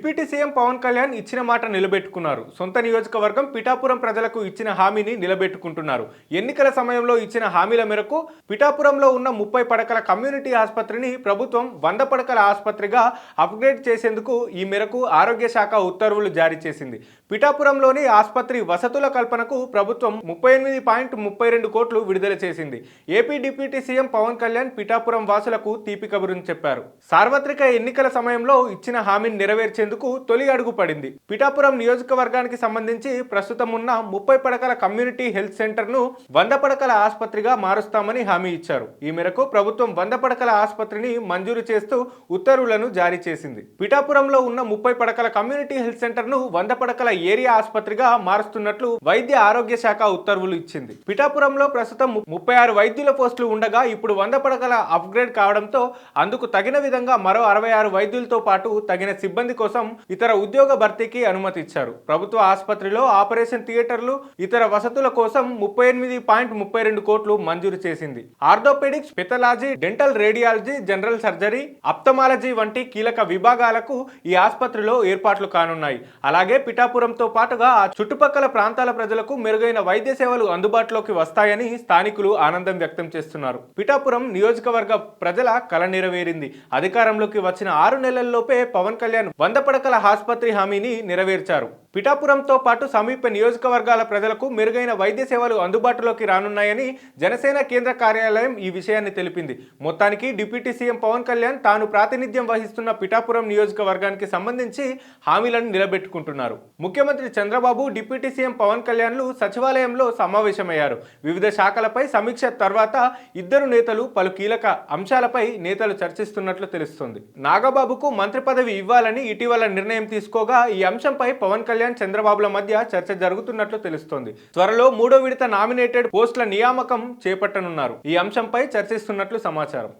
Deputy CM Pawan Kalyan ఇచ్చిన మాట నిలబెట్టుకున్నారు. సొంత నియోజకవర్గం పిఠాపురం ప్రజలకు ఇచ్చిన హామీని నిలబెట్టుకుంటున్నారు. ఎన్నికల సమయంలో ఇచ్చిన హామీల మేరకు పిఠాపురంలో ఉన్న ముప్పై పడకల కమ్యూనిటీ ఆసుపత్రిని ప్రభుత్వం వంద పడకల ఆసుపత్రిగా అప్గ్రేడ్ చేసేందుకు ఈ మేరకు ఆరోగ్య శాఖ ఉత్తర్వులు జారీ చేసింది. పిఠాపురంలోని ఆసుపత్రి వసతుల కల్పనకు ప్రభుత్వం ముప్పై ఎనిమిది పాయింట్ ముప్పై రెండు కోట్లు విడుదల చేసింది. AP deputy CM Pavan Kalyan Pithapuram వాసులకు తీపి కబురుని చెప్పారు. సార్వత్రిక ఎన్నికల సమయంలో ఇచ్చిన హామీని నెరవేర్చేందుకు తొలి అడుగు పడింది. పిఠాపురం నియోజకవర్గానికి సంబంధించి ప్రస్తుతం ఉన్న ముప్పై పడకల కమ్యూనిటీ హెల్త్ సెంటర్ను వంద పడకల ఆసుపత్రిగా మారుస్తామని హామీ ఇచ్చారు. ఈ మేరకు ప్రభుత్వం వంద పడకల ఆసుపత్రిని మంజూరు చేస్తూ ఉత్తర్వులను జారీ చేసింది. పిఠాపురంలో ఉన్న ముప్పై పడకల కమ్యూనిటీ హెల్త్ సెంటర్ను వంద పడకల ఏరియా ఆసుపత్రిగా మారుస్తున్నట్లు వైద్య ఆరోగ్య శాఖ ఉత్తర్వులు ఇచ్చింది. పిఠాపురంలో ప్రస్తుతం ముప్పై ఆరు వైద్యుల పోస్టులు ఉండగా ఇప్పుడు వంద పడకల అప్గ్రేడ్ కావడంతో అందుకు తగిన విధంగా మరో అరవై ఆరు వైద్యులతో పాటు తగిన సిబ్బంది కోసం ఇతర ఉద్యోగ భర్తీకి అనుమతి ఇచ్చారు ప్రభుత్వ ఆసుపత్రిలో ఆపరేషన్ థియేటర్లు ఇతర వసతుల కోసం ముప్పై ఎనిమిది పాయింట్ ముప్పై రెండు కోట్లు మంజూరు చేసింది. Orthopaedics pathology dental radiology general surgery ophthalmology వంటి కీలక విభాగాలకు ఈ ఆసుపత్రిలో ఏర్పాట్లు కానున్నాయి. అలాగే పిఠాపురంతో పాటుగా ఆ చుట్టుపక్కల ప్రాంతాల ప్రజలకు మెరుగైన వైద్య సేవలు అందుబాటులోకి వస్తాయని స్థానికులు ఆనందం వ్యక్తం చేస్తున్నారు. పిఠాపురం నియోజకవర్గ ప్రజల కల నెరవేరింది. అధికారంలోకి వచ్చిన ఆరు నెలల్లోపే పవన్ కళ్యాణ్ వంద పడకల ఆసుపత్రి హామీని నెరవేర్చారు. పిఠాపురంతో పాటు సమీప నియోజకవర్గాల ప్రజలకు మెరుగైన వైద్య సేవలు అందుబాటులోకి రానున్నాయని జనసేన కేంద్ర కార్యాలయం ఈ విషయాన్ని తెలిపింది. మొత్తానికి డిప్యూటీ సీఎం పవన్ కళ్యాణ్ తాను ప్రాతినిధ్యం వహిస్తున్న పిఠాపురం నియోజకవర్గానికి సంబంధించి హామీలను నిలబెట్టుకుంటున్నారు. ముఖ్యమంత్రి చంద్రబాబు డిప్యూటీ సీఎం పవన్ కళ్యాణ్లు సచివాలయంలో సమావేశమయ్యారు. వివిధ శాఖలపై సమీక్ష తర్వాత ఇద్దరు నేతలు పలు కీలక అంశాలపై నేతలు చర్చిస్తున్నట్లు తెలుస్తోంది. నాగబాబుకు మంత్రి పదవి ఇవ్వాలని ఇటీవల నిర్ణయం తీసుకోగా ఈ అంశంపై పవన్ కళ్యాణ్ కళ్యాణ్ చంద్రబాబుల మధ్య చర్చ జరుగుతున్నట్లు తెలుస్తోంది. త్వరలో మూడో విడత నామినేటెడ్ పోస్టుల నియామకం చేపట్టనున్నారు. ఈ అంశంపై చర్చిస్తున్నట్లు సమాచారం.